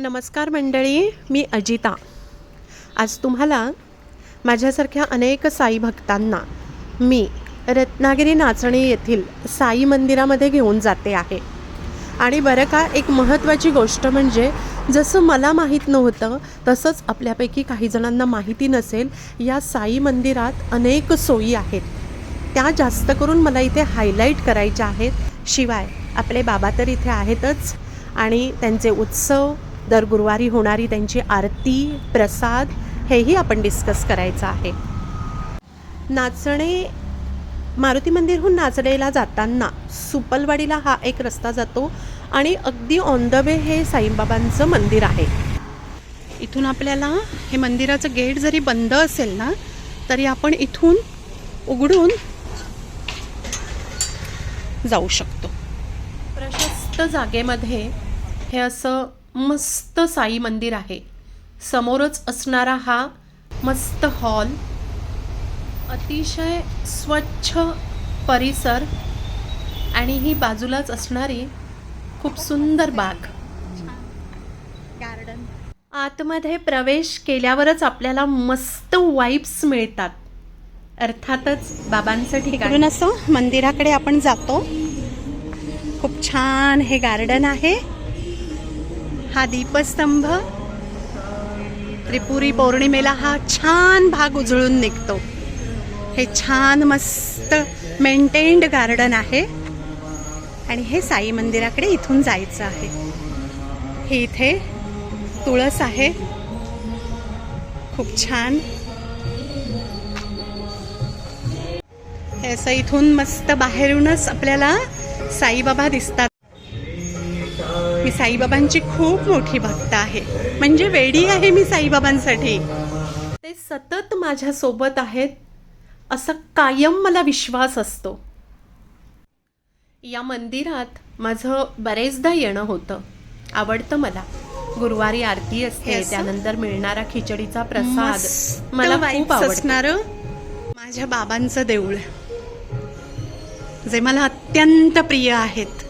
नमस्कार मंडळी मी अजिता. आज तुम्हाला माझ्यासारख्या अनेक साई भक्तांना मी रत्नागिरी नाचणी येथील साई मंदिरामध्ये घेऊन जाते आहे. आणि बरं का एक महत्त्वाची गोष्ट म्हणजे जसं मला माहीत नव्हतं तसंच आपल्यापैकी काही जणांना माहिती नसेल या साई मंदिरात अनेक सोयी आहेत. त्या जास्त करून मला इथे हायलाईट करायच्या आहेत. शिवाय आपले बाबा तर इथे आहेतच. आणि त्यांचे उत्सव दर गुरुवारी होणारी त्यांची आरती प्रसाद हेही आपण डिस्कस करायचं आहे. नाचणे मारुती मंदिरहून नाचणेला जाताना सुपलवाडीला हा एक रस्ता जातो आणि अगदी ऑन द वे हे साईबाबांचं मंदिर आहे. इथून आपल्याला हे मंदिराचं गेट जरी बंद असेल ना तरी आपण इथून उघडून जाऊ शकतो. प्रशस्त जागेमध्ये हे असं मस्त साई मंदिर आहे. समोरच असणारा हा मस्त हॉल अतिशय स्वच्छ परिसर आणि ही बाजूलाच असणारी खूप सुंदर बाग. गार्डन आतमध्ये प्रवेश केल्यावरच आपल्याला मस्त वाईब्स मिळतात. अर्थातच बाबांचं ठिकाण. असं मंदिराकडे आपण जातो. खूप छान हे गार्डन आहे. हा दीपस्तंभ. त्रिपुरी पौर्णिमेला हा छान भाग उजळून निघतो. हे छान मस्त मेंटेन्ड गार्डन आहे. आणि हे साई मंदिराकडे इथून जायचं आहे. हे इथे तुळस आहे. खूप छान. हे असं इथून मस्त बाहेरूनच आपल्याला साईबाबा दिसतात. मी साईबाबांची खूप मोठी भक्त आहे. म्हणजे वेडी आहे मी साईबाबांसाठी. ते सतत माझ्या सोबत आहेत असा कायम मला विश्वास असतो. या मंदिरात माझं बरेचदा येणं होतं. आवडतं मला. गुरुवारी आरती असते असं? त्यानंतर मिळणारा खिचडीचा प्रसाद. मला खूप असणारं माझ्या बाबांचं देऊळ. जे मला अत्यंत प्रिय आहेत.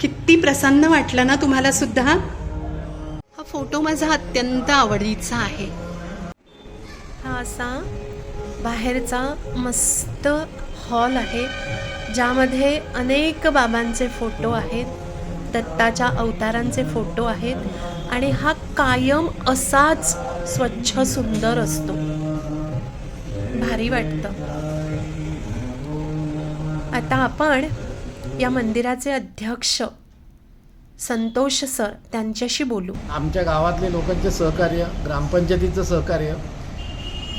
किती प्रसन्न वाटलं ना तुम्हाला सुद्धा? हा फोटो माझा अत्यंत आवडीचा आहे. हा असा बाहेरचा मस्त हॉल आहे ज्यामध्ये अनेक बाबांचे फोटो आहेत दत्ताच्या अवतारांचे फोटो आहेत आणि हा कायम असाच स्वच्छ सुंदर असतो. भारी वाटतं. आता आपण या मंदिराचे अध्यक्ष संतोष सर त्यांच्याशी बोलू. आमच्या गावातले लोकांचे सहकार्य ग्रामपंचायतीचं सहकार्य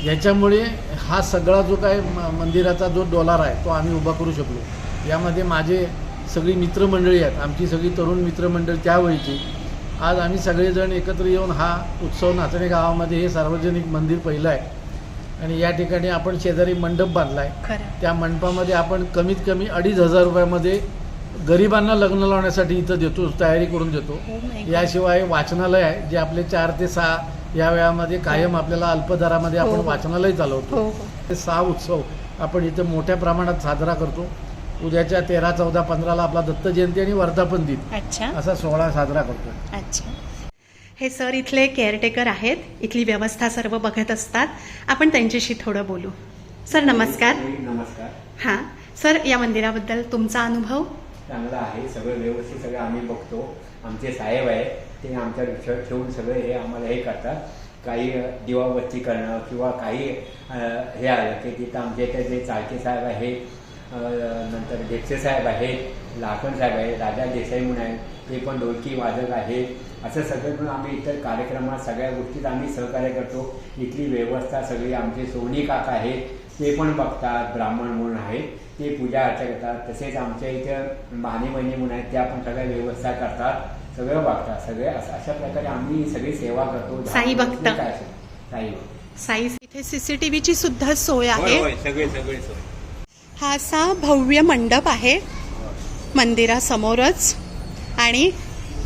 याच्यामुळे हा सगळा जो काय म- मंदिराचा जो डॉलर आहे तो आम्ही उभा करू शकलो. यामध्ये माझे सगळी मित्रमंडळी आहेत. आमची सगळी तरुण मित्रमंडळी त्यावेळीची. आज आम्ही सगळेजण एकत्र येऊन हा उत्सव नाचणे गावामध्ये हे सार्वजनिक मंदिर पहिलं आहे. आणि या ठिकाणी आपण शेजारी मंडप बांधला आहे त्या मंडपामध्ये आपण कमीत कमी अडीच हजार रुपयामध्ये गरिबांना लग्न लावण्यासाठी इथं देतो तयारी करून देतो. याशिवाय वाचनालय आहे जे आपले चार ते सहा या वेळामध्ये कायम आपल्याला अल्पदरामध्ये आपण हो. वाचनालय चालवतो. हो हो. हे सहा उत्सव आपण इथं मोठ्या प्रमाणात साजरा करतो. उद्याच्या तेरा चौदा पंधराला आपला दत्त जयंती आणि वर्धापन दिन असा सोहळा साजरा करतो. अच्छा. हे सर इथले केअरटेकर आहेत. इथली व्यवस्था सर्व बघत असतात. आपण त्यांच्याशी थोडं बोलू. सर नमस्कार. नमस्कार. हां. सर या मंदिराबद्दल तुमचा अनुभव? चांगला आहे. सगळं व्यवस्थित सगळं आम्ही बघतो. आमचे साहेब आहे ते आमच्या लक्षात ठेवून सगळे हे आम्हाला हे करतात. काही दिवाबत्ती करणं किंवा काही अं, हे आलं की तिथं आमच्या इथे जे चाळके साहेब आहेत अं, नंतर ढेपसे साहेब आहेत लाखन साहेब आहेत राजा देसाई म्हणून आहेत ते पण ढोलकी वादक आहेत. असं सगळं मिळून आम्ही इतर कार्यक्रमात सगळ्या गोष्टीत आम्ही सहकार्य करतो. इथली व्यवस्था सगळी आमचे सोनी काका आहेत ते पण बघतात ब्राह्मण म्हणून आहेत. ते पूजा अर्चा करतात. तसेच आमच्या इथं माने बहिणी म्हणून आहेत त्या पण सगळ्या व्यवस्था करतात. सगळं बघतात सगळे अशा प्रकारे आम्ही सगळी सेवा करतो. साई भक्त. काय साई भक्त. साई इथे सीसीटीव्हीची सुद्धा सोय आहे. होय सगळे सगळे सोय. हा असा भव्य मंडप आहे मंदिरासमोरच. आणि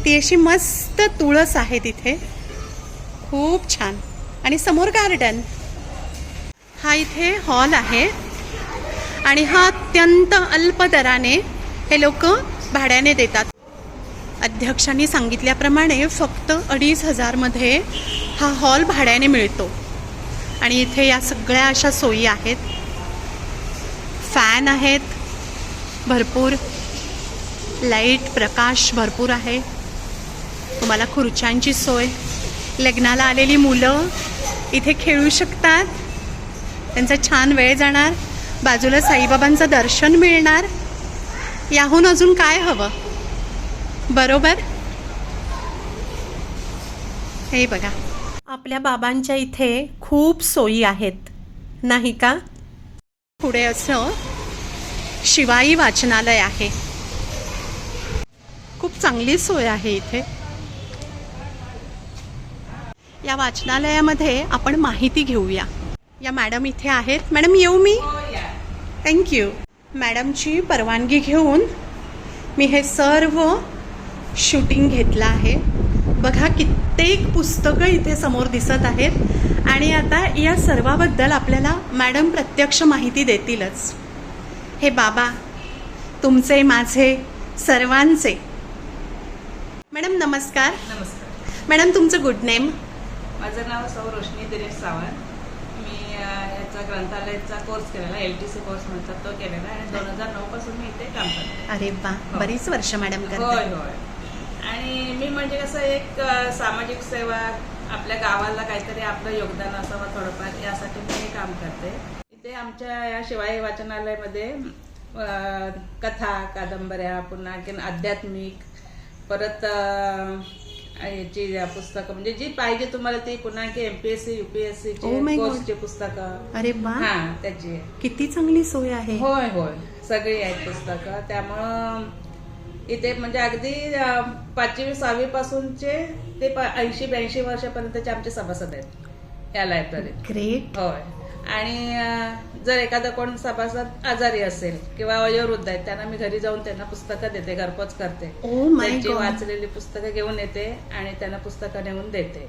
ती अशी मस्त तुळस आहे तिथे. खूप छान. आणि समोर गार्डन हा इथे हॉल आहे. आणि हा अत्यंत अल्प दराने हे लोक भाड्याने देतात. अध्यक्षांनी सांगितल्याप्रमाणे फक्त अडीच हजारमध्ये हा हॉल भाड्याने मिळतो. आणि इथे या सगळ्या अशा सोयी आहेत. फॅन आहेत. भरपूर लाइट प्रकाश भरपूर आहे. तुम्हाला खुर्च्यांची सोय. लग्नाला आलेली मुलं इथे खेळू शकतात. त्यांचा छान वेळ जाणार. बाजूला साईबाबांचं दर्शन मिळणार. याहून अजून काय हवं? बरोबर? हे बघा. आपल्या बाबांच्या इथे खूप सोयी आहेत. नाही का? पुढे असं शिवाई वाचनालय आहे. खूप चांगली सोय आहे इथे. या वाचनालयामध्ये आपण माहिती घेऊया. या मॅडम इथे आहेत. मॅडम येऊ मी? थँक्यू मॅडमची परवानगी घेऊन मी हे सर्व शूटिंग घेतलं आहे. बघा कित्येक पुस्तकं इथे समोर दिसत आहेत आणि आता या सर्वाबद्दल आपल्याला मॅडम प्रत्यक्ष माहिती देतीलच. हे बाबा तुमचे माझे सर्वांचे. मॅडम नमस्कार. नमस्कार. मॅडम तुमचं गुड नेम माझं नाव सौ रोशनी दिनेश सावंत. मी याचा ग्रंथालयाचा कोर्स केलेला एल टी सी कोर्स म्हणतात तो केलेला आणि दोन हजार नऊ पासून मी इथे काम करते. अरे वा हो. बरीच वर्ष मॅडम होय होय. आणि मी म्हणजे कसं एक सामाजिक सेवा आपल्या गावाला काहीतरी आपलं योगदान असावं थोडंफार यासाठी मी हे काम करते. इथे आमच्या या शिवाई वाचनालयामध्ये कथा कादंबऱ्या पुन्हा आणखीन आध्यात्मिक परत याची पुस्तकं म्हणजे जी पाहिजे तुम्हाला ती पुन्हा आणखी MPSC UPSC Oh my God. कोर्सची पुस्तकं. अरे हा त्याची. किती चांगली सोय आहे. होय होय. सगळी आहेत पुस्तकं. त्यामुळं इथे म्हणजे अगदी अं, पाचवी सहावी पासूनचे ते ऐंशी ब्याऐंशी वर्षापर्यंतचे आमचे सभासद आहेत. या लायब्ररीत ग्रेट होय. आणि जर एखादा कोण सभासद आजारी असेल किंवा वयोवृद्ध आहेत त्यांना मी घरी जाऊन त्यांना पुस्तकं देते घरपोच करते. त्यांची गॉड वाचलेली पुस्तकं घेऊन येते आणि त्यांना पुस्तकं नेऊन देते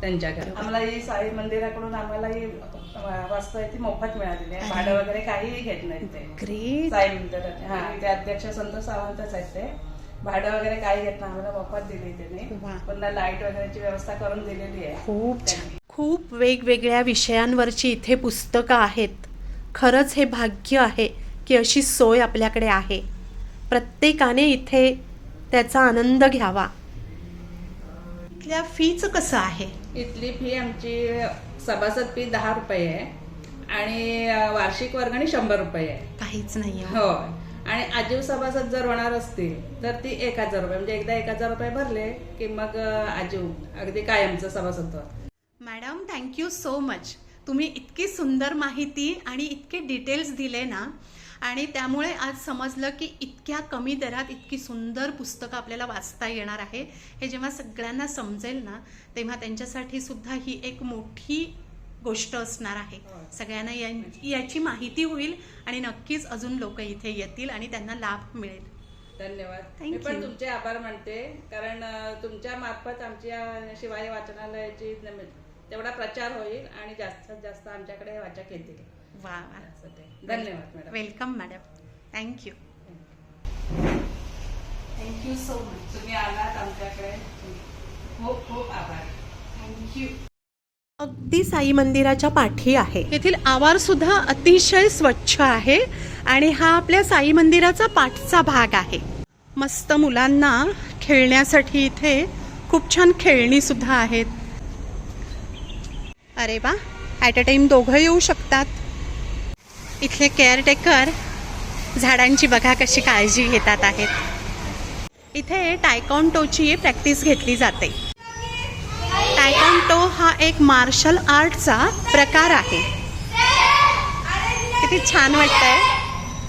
त्यांच्याकडे आम्हाला ही साई मंदिराकडून आम्हाला ही अं, वास्तू आहे ती मोफत मिळालेली आहे. भाडं वगैरे काहीही घेत नाही ते. ग्रेट साई मंदिरात. हा ते अध्यक्ष संत सावंतच आहेत ते. भाडं वगैरे काही घेत नाही आम्हाला मोफत दिली त्यांनी. पुन्हा लाइट वगैरेची व्यवस्था करून दिलेली आहे. खूप. खूप वेगवेगळ्या विषयांवरची इथे पुस्तकं आहेत. खरंच हे भाग्य आहे की अशी सोय आपल्याकडे आहे. प्रत्येकाने इथे त्याचा आनंद घ्यावा. इथल्या फीचं कसं आहे? इथली फी आमची सभासद फी दहा रुपये आहे आणि वार्षिक वर्गणी शंभर रुपये आहे. काहीच नाही हो आणि आजीव सभासद जर होणार असतील तर ती एक हजार रुपये म्हणजे एकदा एक हजार रुपये भरले की मग अं, आजीव अगदी कायमचं सभासत्व madam thank you so much तुम्ही इतकी सुंदर माहिती आणि इतके डिटेल्स दिले ना. आणि त्यामुळे आज समजलं की इतक्या कमी दरात इतकी सुंदर पुस्तकं आपल्याला वाचता येणार आहे. हे जेव्हा सगळ्यांना समजेल ना तेव्हा त्यांच्यासाठी सुद्धा ही एक मोठी गोष्ट असणार आहे. होय. सगळ्यांना या- याची माहिती होईल आणि नक्कीच अजून लोक इथे येतील आणि त्यांना लाभ मिळेल. धन्यवाद. मी पण. तुमचे आभार मानते. कारण तुमच्या मार्फत आमच्या शिवाय वाचनालयाची तेवढा प्रचार होईल आणि जास्तीत जास्त आमच्याकडे वाचक येतील वा. धन्यवाद madam. Welcome madam. Thank you thank you so much तुम्ही आलात आमच्याकडे. खूप खूप आभार. थँक्यू अगदी साई मंदिराच्या पाठी आहे. येथील आवार सुद्धा अतिशय स्वच्छ आहे आणि हा आपल्या साई मंदिराचा पाठचा भाग आहे. मस्त मुलांना खेळण्यासाठी इथे खूप छान खेळणी सुद्धा आहेत. अरे वा ॲट अ टाईम दोघं येऊ शकतात. इथले केअरटेकर झाडांची बघा कशी काळजी घेतात आहेत. इथे टायकॉन्टोची प्रॅक्टिस घेतली जाते. टायकॉन्टो हा एक मार्शल आर्टचा प्रकार आहे. किती छान वाटतंय.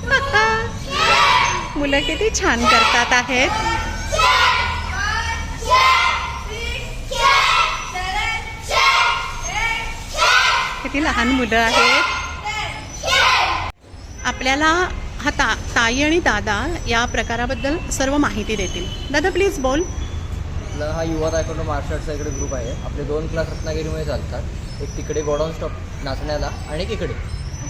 मुलं किती छान करतात आहेत. किती लहान मुलं आहेत. आपल्याला हा ता ताई आणि दादा या प्रकाराबद्दल सर्व माहिती देतील. दादा प्लीज बोल. आपला हा युवा तायकोंडो मार्शल आर्टचा इकडे ग्रुप आहे. आपले दोन क्लास रत्नागिरीमध्ये चालतात. एक तिकडे गोडाऊन स्टॉप नाचण्याला आणि एक इकडे.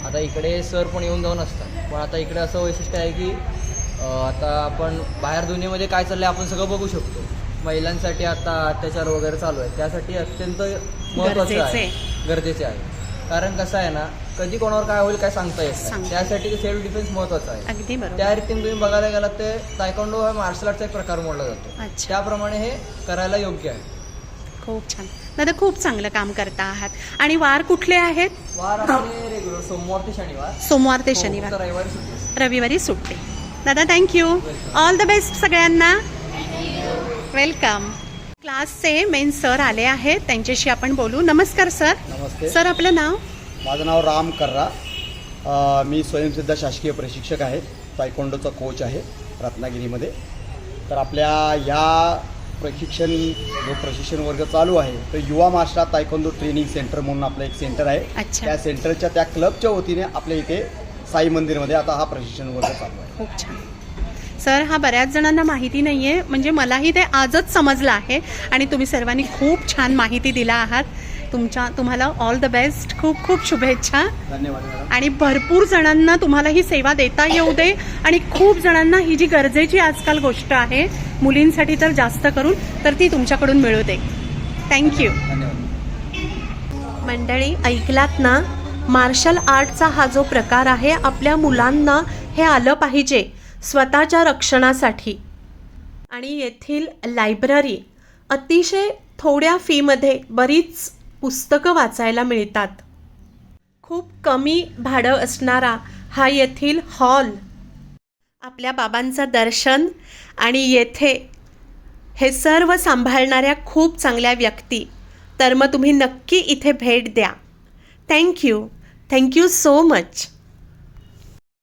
आता इकडे सर पण येऊन जाऊन असतात. पण आता इकडे असं वैशिष्ट्य आहे की आता आपण बाहेर दुनियेमध्ये काय चाललं आहे आपण सगळं बघू शकतो. महिलांसाठी आता अत्याचार वगैरे चालू आहे त्यासाठी अत्यंत महत्त्वाचं आहे. गरजेचे आहे. कारण कसं आहे ना कधी कोणावर काय होईल काय सांगता येत सांगता त्यासाठी सेल्फ डिफेन्स महत्त्वाचं आहे. अगदी बरोबर. त्या रीतीने तुम्ही बघायला गेलात ते तायकोंडो हा मार्शल आर्टचा एक प्रकार मोडला जातो. अच्छा. त्याप्रमाणे हे करायला योग्य आहे. खूप छान. दादा खूप चांगलं काम करता आहात. आणि वार कुठले आहेत? वार आपले रेग्युलर सोमवार ते शनिवार. सोमवार ते हो, शनिवार. फक्त रविवारी सुट्टी असते. रविवारी सुट्टी. दादा thank you all the best सगळ्यांना. वेलकम क्लासचे मेन सर आले आहेत. त्यांच्याशी आपण बोलू. नमस्कार सर नमस्ते. सर आपलं नाव? माझं नाव राम कर्रा. अ, मी स्वयंसिद्ध शासकीय प्रशिक्षक आहे. तायकोंडोचा कोच आहे रत्नागिरीमध्ये. तर आपल्या या प्रशिक्षण जो प्रशिक्षण वर्ग चालू आहे तर युवा मास्टर तायकोंडो ट्रेनिंग सेंटर म्हणून आपलं एक सेंटर आहे. अच्छा. त्या सेंटरच्या त्या क्लबच्या वतीने आपल्या इथे साई मंदिरमध्ये आता हा प्रशिक्षण वर्ग चालू आहे. खूप छान. सर हा बऱ्याच जणांना माहिती नाही आहे म्हणजे मलाही ते आजच समजलं आहे. आणि तुम्ही सर्वांनी खूप छान माहिती दिला आहात. तुमच्या तुम्हाला ऑल द बेस्ट खूप खूप शुभेच्छा. आणि भरपूर जणांना तुम्हाला ही सेवा देता येऊ दे. आणि खूप जणांना ही जी गरजेची आजकाल गोष्ट आहे मुलींसाठी तर जास्त करून तर ती तुमच्याकडून मिळू दे. थँक्यू मंडळी ऐकलात ना? मार्शल आर्टचा हा जो प्रकार आहे आपल्या मुलांना हे आलं पाहिजे. स्वतःच्या रक्षणासाठी. आणि येथील लायब्ररी अतिशय थोड्या फीमध्ये बरीच पुस्तकं वाचायला मिळतात. खूप कमी भाडं असणारा हा येथील हॉल आपल्या बाबांचं दर्शन आणि येथे हे सर्व सांभाळणाऱ्या खूप चांगल्या व्यक्ती. तर मग तुम्ही नक्की इथे भेट द्या. Thank you thank you so much